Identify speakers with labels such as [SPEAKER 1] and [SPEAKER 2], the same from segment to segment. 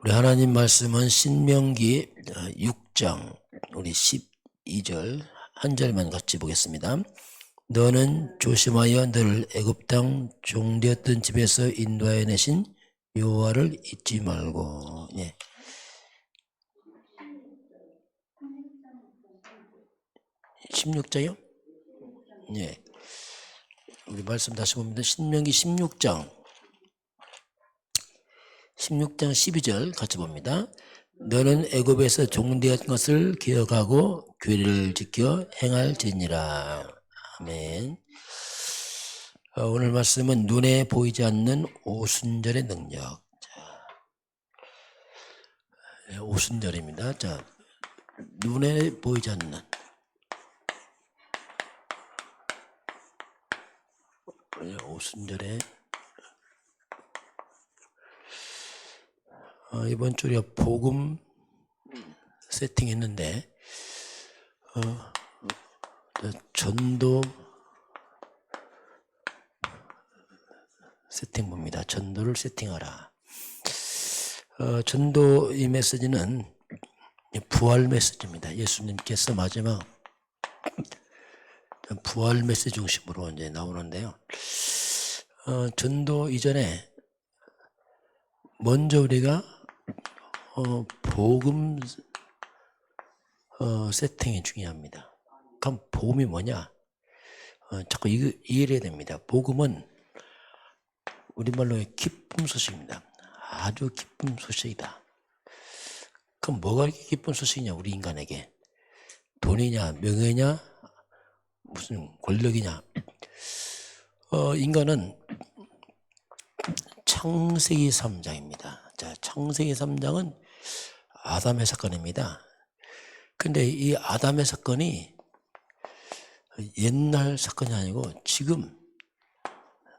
[SPEAKER 1] 우리 하나님 말씀은 신명기 6장 우리 12절 한 절만 같이 보겠습니다. 너는 조심하여 너를 애굽 땅 종되었던 집에서 인도하여 내신 여호와를 잊지 말고. 예. (16장이요) 예. 우리 말씀 다시 봅니다. 신명기 16장 16장 12절 같이 봅니다. 너는 애굽에서 종되었던 것을 기억하고 규례를 지켜 행할지니라. 아멘. 어, 오늘 말씀은 눈에 보이지 않는 오순절의 능력. 자, 예, 오순절입니다. 자, 눈에 보이지 않는 예, 오순절의 어, 이번 주 우리가 복음 세팅했는데 어, 저 전도 세팅 봅니다. 전도를 세팅하라. 어, 전도 이 메시지는 부활 메시지입니다. 예수님께서 마지막 부활 메시지 중심으로 이제 나오는데요. 어, 전도 이전에 먼저 우리가 어, 복음 어, 세팅이 중요합니다. 그럼 복음이 뭐냐? 어, 자꾸 이거 이해해야 됩니다. 복음은 우리말로 기쁨 소식입니다. 아주 기쁨 소식이다. 그럼 뭐가 이렇게 기쁜 소식이냐? 우리 인간에게 돈이냐, 명예냐, 무슨 권력이냐? 어, 인간은 창세기 3장입니다. 자, 창세기 3장은 아담의 사건입니다. 근데 이 아담의 사건이 옛날 사건이 아니고 지금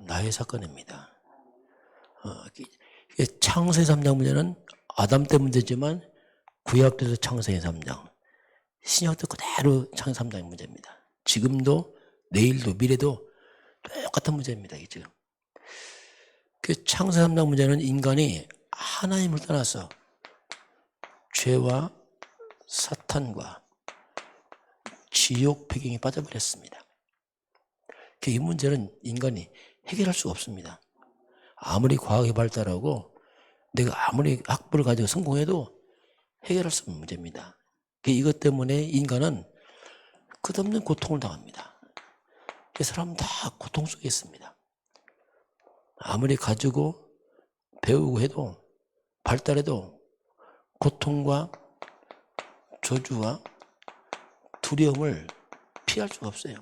[SPEAKER 1] 나의 사건입니다. 어, 창세기 3장 문제는 아담 때 문제지만 구약 때도 창세기 3장, 신약 때 그대로 창세기 3장의 문제입니다. 지금도 내일도 미래도 똑같은 문제입니다. 지금. 그 창세 3장 문제는 인간이 하나님을 떠나서 죄와 사탄과 지옥 배경에 빠져버렸습니다. 그이 문제는 인간이 해결할 수가 없습니다. 아무리 과학이 발달하고 내가 아무리 학부를 가지고 성공해도 해결할 수 없는 문제입니다. 그 이것 때문에 인간은 끝없는 고통을 당합니다. 이 사람은 다 고통 속에 있습니다. 아무리 가지고 배우고 해도 발달해도 고통과 저주와 두려움을 피할 수가 없어요.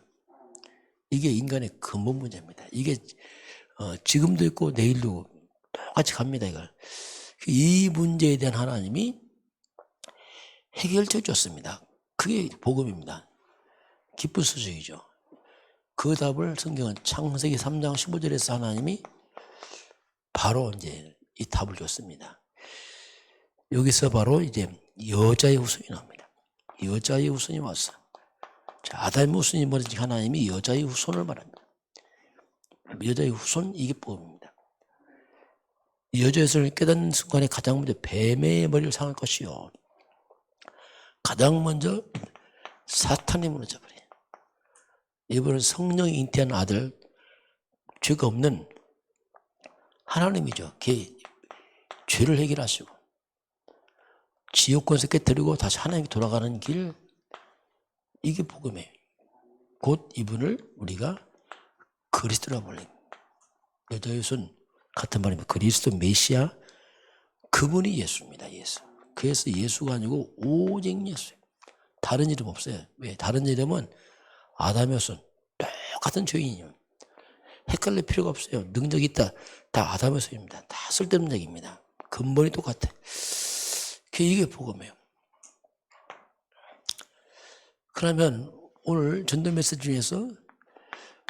[SPEAKER 1] 이게 인간의 근본 문제입니다. 이게 어, 지금도 있고 내일도 똑같이 갑니다. 이걸 이 문제에 대한 하나님이 해결책 줬습니다. 그게 복음입니다. 기쁜 소식이죠. 그 답을 성경은 창세기 3장 15절에서 하나님이 바로 이제 이 답을 줬습니다. 여기서 바로 이제 여자의 후손이 나옵니다. 여자의 후손이 왔어. 자, 아담의 후손이 뭐든지 하나님이 여자의 후손을 말합니다. 여자의 후손 이게 복음입니다. 여자의 후손을 깨닫는 순간에 가장 먼저 뱀의 머리를 상할 것이요. 가장 먼저 사탄이 무너져버려요. 이분은 성령이 잉태한 아들, 죄가 없는 하나님이죠. 걔 죄를 해결하시고 지옥권에서 깨뜨리고 다시 하나님께 돌아가는 길 이게 복음이에요. 곧 이분을 우리가 그리스도라. 여자의 손 같은 말입니다. 그리스도 메시아 그분이 예수입니다. 예수. 그래서 예수가 아니고 오직 예수예요. 다른 이름 없어요. 왜? 다른 이름은 손 똑같은 죄인이에요. 헷갈릴 필요가 없어요. 능력이 있다. 다 아담의 손입니다. 다 쓸데없는 얘기입니다. 근본이 똑같아. 이게 복음이에요. 그러면 오늘 전도 메시지 중에서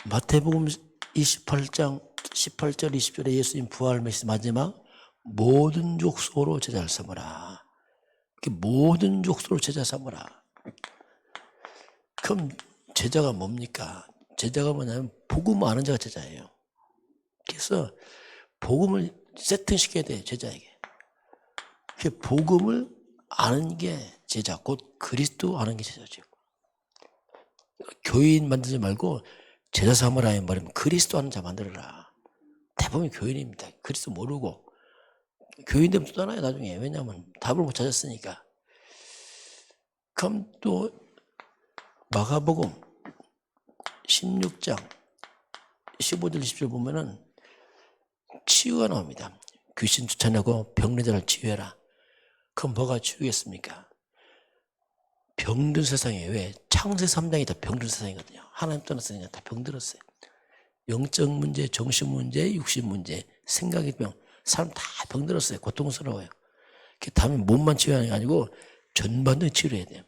[SPEAKER 1] 마태복음 28장 18절 20절에 예수님 부활 메시지 마지막 모든 족속으로 제자를 삼으라. 모든 족속으로 제자 삼으라. 그럼 제자가 뭡니까? 제자가 뭐냐면 복음 아는 자가 제자예요. 그래서 복음을 세팅시켜야 돼요, 제자에게. 그 복음을 아는 게 제자, 곧 그리스도 아는 게 제자죠. 교인 만들지 말고 제자 삼으라 말이면 그리스도 아는 자 만들어라. 대부분 교인입니다. 그리스도 모르고 교인 되면 또 떠나요 나중에 왜냐하면 답을 못 찾았으니까. 그럼 또 마가복음 16장 15절 20절 보면은 치유가 나옵니다. 귀신 쫓아내고 병리자를 치유해라. 그럼 뭐가 치유겠습니까? 병든 세상에 왜 창세 3장이 다 병든 세상이거든요. 하나님 떠났으니까 다 병들었어요. 영적 문제, 정신 문제, 육신 문제, 생각의 병, 사람 다 병들었어요. 고통스러워요. 그 다음에 몸만 치유하는 게 아니고 전반적인 치료해야 돼요.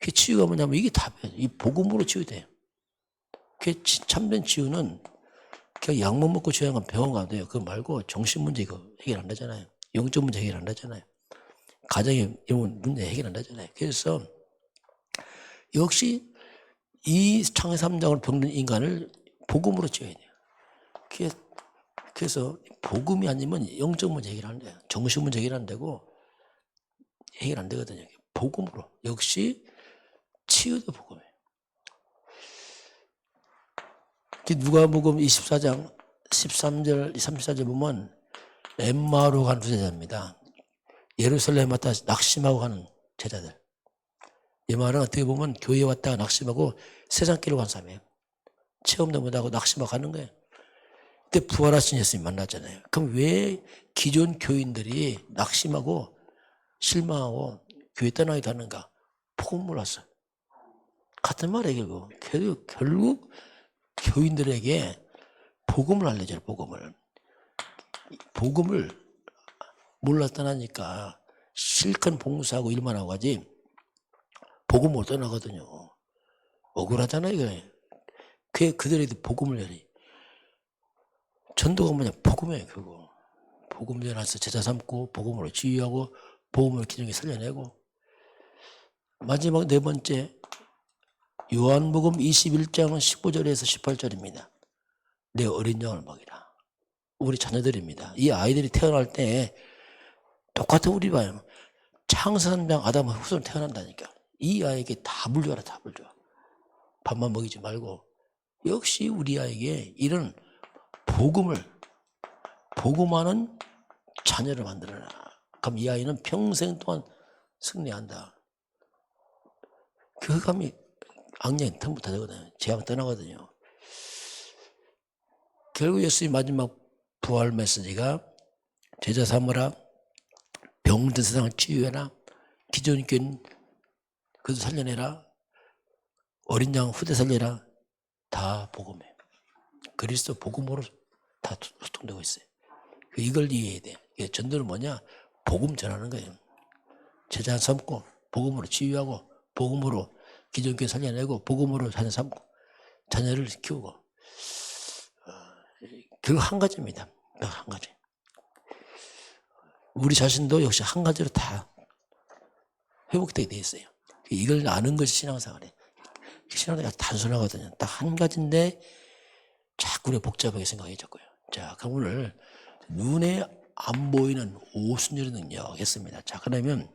[SPEAKER 1] 그 치유가 뭐냐면 이게 답이에요. 이 복음으로 치유돼요. 그 치- 참된 치유는 그냥 약만 먹고 치유하는 건 병원 가도 돼요. 그거 말고 정신 문제 이거 해결 안 되잖아요. 영적 문제 해결 안 되잖아요. 가정의 이런 문제 해결 안 되잖아요. 그래서 역시 이 창세 3장을 병든 인간을 복음으로 치워야 돼요. 그래서 복음이 아니면 영적 문제 해결 안 돼요. 정신 문제 해결 안 되고 해결 안 되거든요. 복음으로 역시 치유도 복음이에요. 그 누가 복음 24장 13절 34절 보면 엠마로 간두 제자입니다. 예루살렘 왔다 낙심하고 가는 제자들. 이 말은 어떻게 보면 교회 왔다가 낙심하고 세상 길로 간 사람이에요. 체험도 못하고 낙심하고 가는 거예요. 그때 부활하신 예수님 만났잖아요. 그럼 왜 기존 교인들이 낙심하고 실망하고 교회 떠나게 하는가? 복음 몰랐어. 같은 말이에요. 결국, 결국 교인들에게 복음을 알려줘요, 복음을. 복음을 몰라 떠나니까 실컷 봉사하고 일만 하고 가지 복음 못 떠나거든요. 억울하잖아요, 이거. 그게 그들에게 복음을 열이. 전도가 뭐냐? 복음이에요, 그거. 복음 전해서 제자 삼고, 복음으로 지휘하고, 복음을 기중에 살려내고. 마지막 네 번째, 요한복음 21장 15절에서 18절입니다. 내 어린 양을 먹이라. 우리 자녀들입니다. 이 아이들이 태어날 때 똑같은 우리 봐요. 창세삼장 아담과 후손 태어난다니까. 이 아이에게 답을 줘라, 답을 줘. 밥만 먹이지 말고. 역시 우리 아이에게 이런 복음을, 복음하는 자녀를 만들어라. 그럼 이 아이는 평생 동안 승리한다. 그 감이 악령이 틈부터 되거든요. 재앙 떠나거든요. 결국 예수님 마지막 부활 메시지가 제자 삼으라 병든 세상을 치유해라 기존 교인 그도 살려내라 어린 양 후대 살려라 다 복음이에요. 그리스도 복음으로 다 소통되고 있어요. 그 이걸 이해해야 돼. 이게 전도는 뭐냐? 복음 전하는 거예요. 제자 삼고 복음으로 치유하고 복음으로 기존 교회 살려내고 복음으로 자녀 삼고 자녀를 키우고 어, 그거 한 가지입니다. 딱한 가지. 우리 자신도 역시 한 가지로 다 회복되게 돼 있어요. 이걸 아는 것이 신앙생활이에요. 신앙생활이 단순하거든요. 딱 한 가지인데 자꾸 우리가 복잡하게 생각해 졌고요. 자, 그럼 오늘 눈에 안 보이는 오순절의 능력 했습니다. 자, 그러면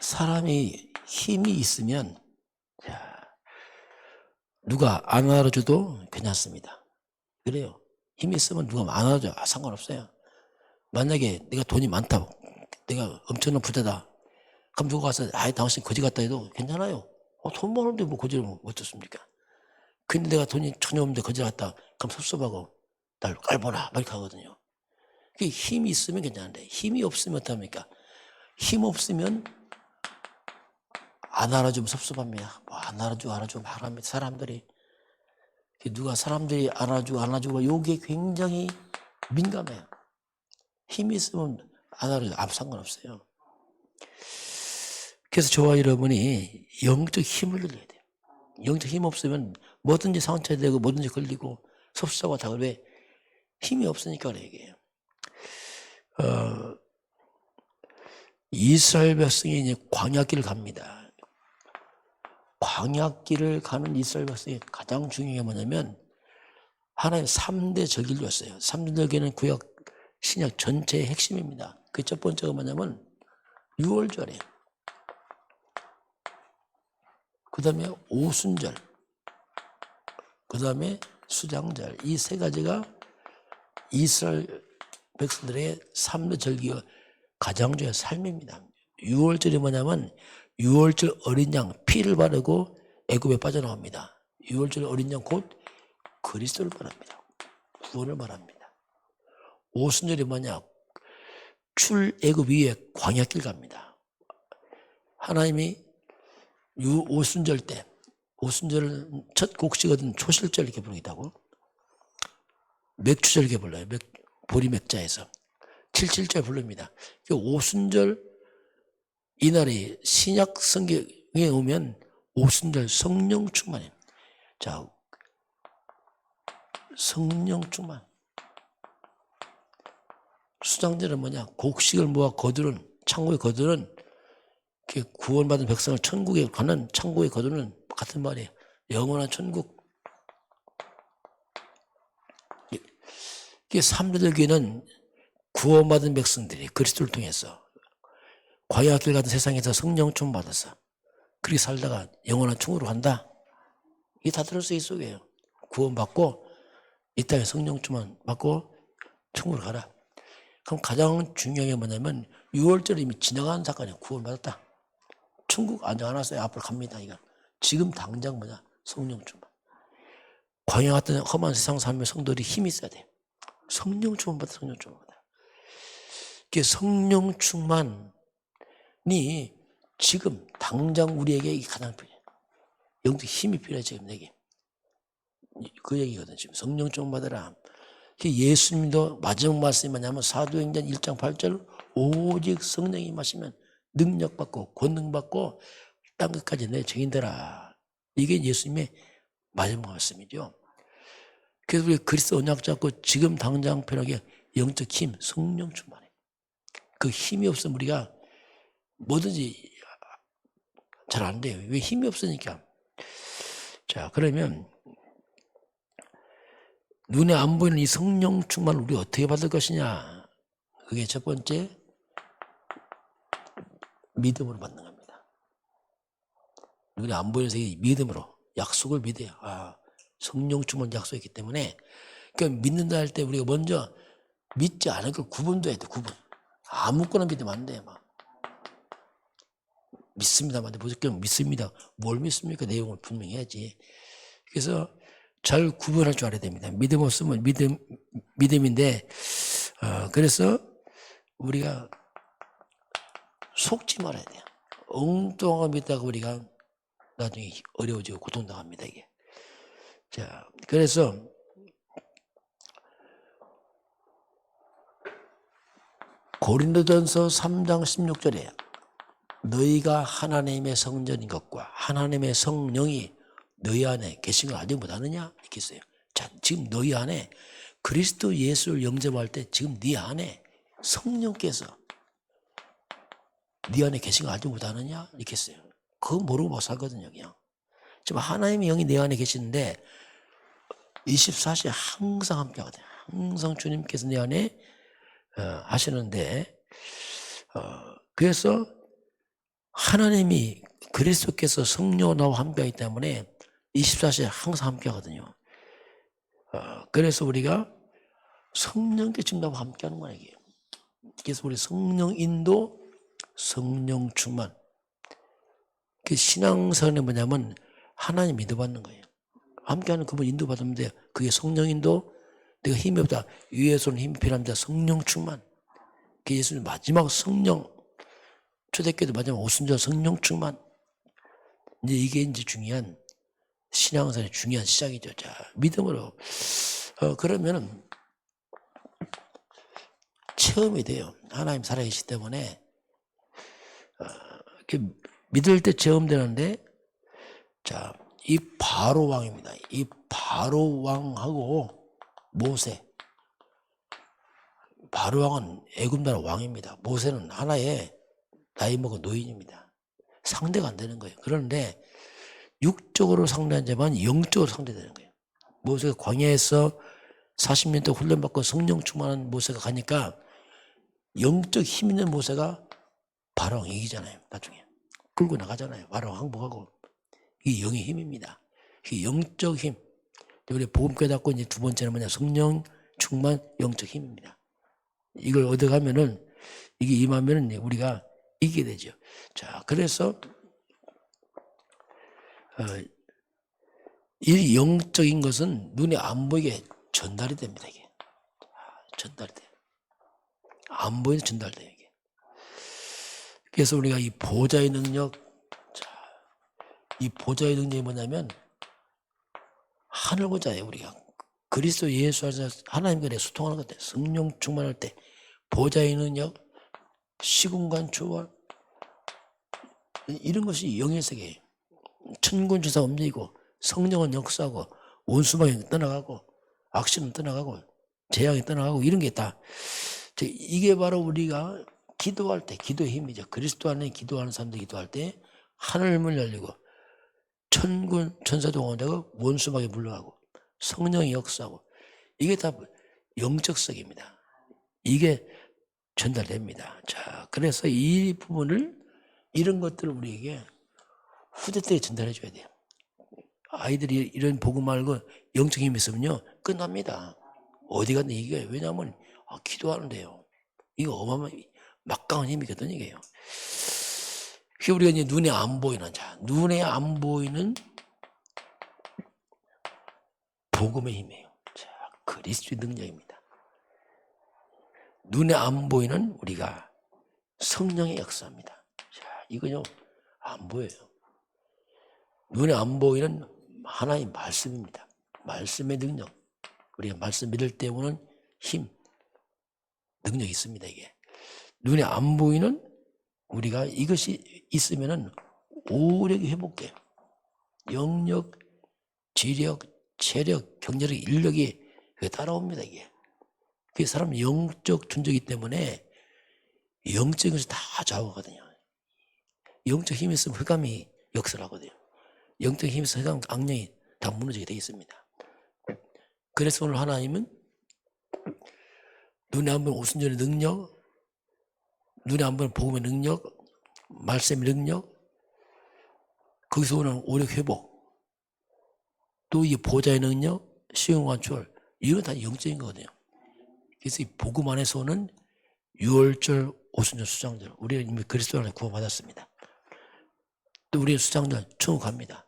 [SPEAKER 1] 사람이 힘이 있으면 자, 누가 안 알아줘도 괜찮습니다. 그래요. 힘이 있으면 누가 안 알아줘 아, 상관없어요. 만약에 내가 돈이 많다, 내가 엄청난 부자다. 그럼 누가 가서 아이 당신 거지 같다 해도 괜찮아요. 어, 돈 많은데 뭐 거지를 뭐 어떻습니까? 근데 내가 돈이 전혀 없는데 거지 같다. 그럼 섭섭하고 날 깔보나 막 이렇게 하거든요. 그 힘이 있으면 괜찮은데 힘이 없으면 어떡합니까? 힘 없으면 안 알아주면 섭섭합니다. 뭐 안 알아주고 알아주고 말합니다. 사람들이 누가 사람들이 알아주고 안 알아주고 요게 굉장히 민감해요. 힘이 있으면 안 알아주고 아무 상관없어요. 그래서 저와 여러분이 영적 힘을 늘려야 돼요. 영적 힘 없으면 뭐든지 상처되고 뭐든지 걸리고 섭섭하고 다 그래. 힘이 없으니까 그래 이게. 어, 이스라엘 백성이 이제 광야길을 갑니다. 광야길을 가는 이스라엘 백성이 가장 중요한 게 뭐냐면 하나의 3대 절기를 줬어요. 3대 절기는 구약 신약 전체의 핵심입니다. 그 첫 번째가 뭐냐면 6월절이에요. 그 다음에 오순절, 그 다음에 수장절 이 세 가지가 이스라엘 백성들의 삶의 절기와 가장주의 삶입니다. 6월절이 뭐냐면 6월절 어린 양 피를 바르고 애굽에 빠져나옵니다. 6월절 어린 양 곧 그리스도를 말합니다. 구원을 말합니다. 오순절이 뭐냐? 출애굽 위에 광야길 갑니다. 하나님이 유 오순절 때 오순절 첫 곡식거든 초실절 이렇게 부르기도 고 맥주절 이렇게 불러요. 맥, 보리 맥자에서 77절 부릅니다. 그 오순절 이날이 신약 성경에 오면 오순절 성령 충만이에요. 자, 성령 충만. 수장절은 뭐냐? 곡식을 모아 거두는 창고에 거두는 그 구원받은 백성을 천국에 가는 창고에 거두는 같은 말이에요. 영원한 천국. 이게 삼대들교는 구원받은 백성들이 그리스도를 통해서 과야길 같은 세상에서 성령 좀 받아서 그렇게 살다가 영원한 충으로 간다. 이게 다이 속에요. 구원받고 이 땅에 성령 충만 받고 충으로 가라. 그럼 가장 중요한 게 뭐냐면 6월절에 이미 지나간 사건이에요. 구원받았다. 천국 아직 안 왔어요. 앞으로 갑니다. 이거. 지금 당장 뭐냐? 성령 충만. 광야 같은 험한 세상 삶의 성도들이 힘이 있어야 돼. 성령 충만 받아 성령 충만 받아. 이게 성령 충만 이 지금 당장 우리에게 가장 필요해. 영적 힘이 필요해 지금 내게. 그 얘기거든 지금 성령 충만 받아라. 예수님도 마지막 말씀이 뭐냐면 사도행전 1장 8절 오직 성령이 마시면 능력받고 권능받고 땅 끝까지 내 증인되라. 이게 예수님의 마지막 말씀이죠. 그래서 우리 그리스도 언약 잡고 지금 당장 편하게 영적 힘, 성령 충만해. 그 힘이 없으면 우리가 뭐든지 잘 안 돼요. 왜 힘이 없으니까. 자, 그러면 눈에 안 보이는 이 성령 충만을 우리 어떻게 받을 것이냐? 그게 첫 번째 믿음으로 받는 겁니다. 눈에 안 보이는 세계 믿음으로 약속을 믿어요. 아, 성령 충만 약속했기 때문에 그러니까 믿는다 할 때 우리가 먼저 믿지 않을 걸 구분도 해야 돼. 구분. 아무거나 믿으면 안 돼. 막 믿습니다만 무조건 믿습니다. 뭘 믿습니까? 내용을 분명히 해야지. 그래서 잘 구분할 줄 알아야 됩니다. 믿음 없으면 믿음, 믿음인데, 어, 그래서 우리가 속지 말아야 돼요. 엉뚱한 거 믿다가 우리가 나중에 어려워지고 고통당합니다, 이게. 자, 그래서 고린도전서 3장 16절에 너희가 하나님의 성전인 것과 하나님의 성령이 너희 안에 계신 걸 알지 못하느냐? 이렇게 써요. 자, 지금 너희 안에 그리스도 예수를 영접할 때 지금 네 안에 성령께서 네 안에 계신 걸 알지 못하느냐? 이렇게 써요. 그거 모르고 못 살거든요, 그냥. 지금 하나님의 영이 내 안에 계시는데 24시에 항상 함께 하거든요. 항상 주님께서 내 안에 어, 하시는데 어, 그래서 하나님이 그리스도께서 성령 나와 함께하기 때문에 24시에 항상 함께하거든요. 어, 그래서 우리가 성령께 지금 나와 함께하는 거야 이게. 그래서 우리 성령 인도, 성령 충만. 그 신앙선이 뭐냐면 하나님 인도받는 거예요. 함께하는 그분 인도받으면 돼요. 그게 성령 인도, 내가 힘이 없다. 위에서는 힘이 필요합니다. 성령 충만. 그 예수님 마지막 성령, 초대교도 마지막 오순절 성령 충만. 이제 이게 이제 중요한 신앙생활의 중요한 시작이죠. 자, 믿음으로. 어, 그러면은 체험이 돼요. 하나님 살아계시기 때문에 어, 이렇게 믿을 때 체험되는데 자, 이 바로 왕입니다. 이 바로 왕하고 모세. 바로 왕은 애굽 나라 왕입니다. 모세는 하나의 나이 먹은 노인입니다. 상대가 안 되는 거예요. 그런데 육적으로 상대하지만 영적으로 상대되는 거예요. 모세가 광야에서 40년 동안 훈련받고 성령 충만한 모세가 가니까 영적 힘 있는 모세가 바로 이기잖아요. 나중에 끌고 나가잖아요. 바로 항복하고 이 영의 힘입니다. 이 영적 힘. 우리 복음 깨닫고 이제 두 번째는 뭐냐 성령 충만 영적 힘입니다. 이걸 얻어가면은 이게 임하면은 우리가 이기게 되죠. 자, 그래서 어, 이 영적인 것은 눈에 안 보이게 전달이 됩니다. 이게 아, 전달이 돼. 안 보이는 전달돼요. 이게. 그래서 우리가 이 보좌의 능력, 자, 이 보좌의 능력이 뭐냐면 하늘 보좌예요. 우리가 그리스도 예수 안에서 하나님과 내 소통하는 것 같아요. 성령 충만할 때 보좌의 능력, 시공간 초월 이런 것이 영의 세계예요. 천군 주사 움직이고 성령은 역사하고 원수방이 떠나가고 악신은 떠나가고 재앙이 떠나가고 이런 게 있다. 저 이게 바로 우리가 기도할 때 기도의 힘이죠. 그리스도 안에 기도하는 사람들 기도할 때 하늘 문 열리고 천군 천사도 원되고 원수방이 물러가고 성령이 역사하고 이게 다 영적 세계입니다. 이게 전달됩니다. 자, 그래서 이 부분을 이런 것들을 우리에게 후대 때 전달해 줘야 돼요. 아이들이 이런 복음 말고 영적 힘이 있으면요 끝납니다. 어디 갔는데 이게 왜냐하면 아, 기도하는데요. 이거 어마어마 막강한 힘이거든요. 이게요. 우리가 이제 눈에 안 보이는 자, 눈에 안 보이는 복음의 힘이에요. 자, 그리스도의 능력입니다. 눈에 안 보이는 우리가 성령의 역사입니다. 자, 이거요 안 보여요. 눈에 안 보이는 하나의 말씀입니다. 말씀의 능력. 우리가 말씀 믿을 때 오는 힘, 능력이 있습니다. 이게 눈에 안 보이는 우리가 이것이 있으면은 오력이 회복돼요. 영력, 지력, 체력, 경제력, 인력이 그게 따라옵니다. 이게 그 사람 영적 존재이기 때문에 영적인 것이 다 좌우하거든요. 영적 힘이 있으면 흑암이 역사를 하거든요. 영적 힘이 있으면 흑암, 악령이 다 무너지게 되어 있습니다. 그래서 오늘 하나님은 눈에 안 보이는 오순절의 능력, 눈에 안 보이는 복음의 능력, 말씀의 능력, 거기서 오는 오력 회복, 또 이 보좌의 능력, 시용 관출, 이건 다 영적인 거거든요. 그래서 이 복음 안에서 오는 6월절, 오순절 수장들, 우리는 이미 그리스도 안에 구원받았습니다. 또 우리의 수장들 충국합니다.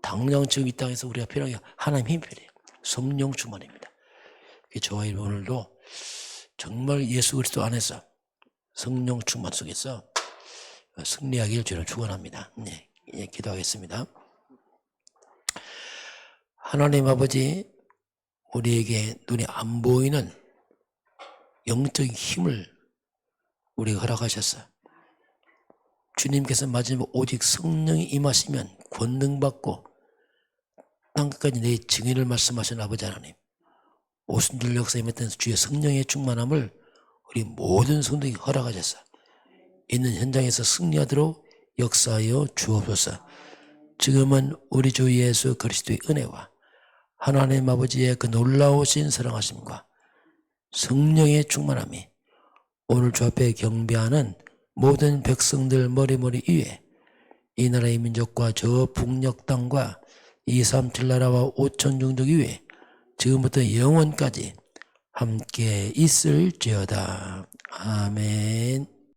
[SPEAKER 1] 당장 지금 이 땅에서 우리가 필요한 게 하나님 힘이 필요해요. 성령 충만입니다. 저와 오늘도 정말 예수 그리스도 안에서 성령 충만 속에서 승리하기를 주를 축원합니다. 네, 예, 기도하겠습니다. 하나님 아버지, 우리에게 눈에 안 보이는 영적인 힘을 우리가 허락하셨어. 주님께서 마지막 오직 성령이 임하시면 권능받고 땅끝까지 내 증인을 말씀하신 아버지 하나님. 오순절 역사에 맺던 주의 성령의 충만함을 우리 모든 성도에게 허락하셨어. 있는 현장에서 승리하도록 역사하여 주옵소서. 지금은 우리 주 예수 그리스도의 은혜와 하나님 아버지의 그 놀라우신 사랑하심과 성령의 충만함이 오늘 주 앞에 경배하는 모든 백성들 머리머리 위에 이 나라의 민족과 저 북녘 땅과 이 삼칠 나라와 오천 종족 위에 지금부터 영원까지 함께 있을지어다. 아멘.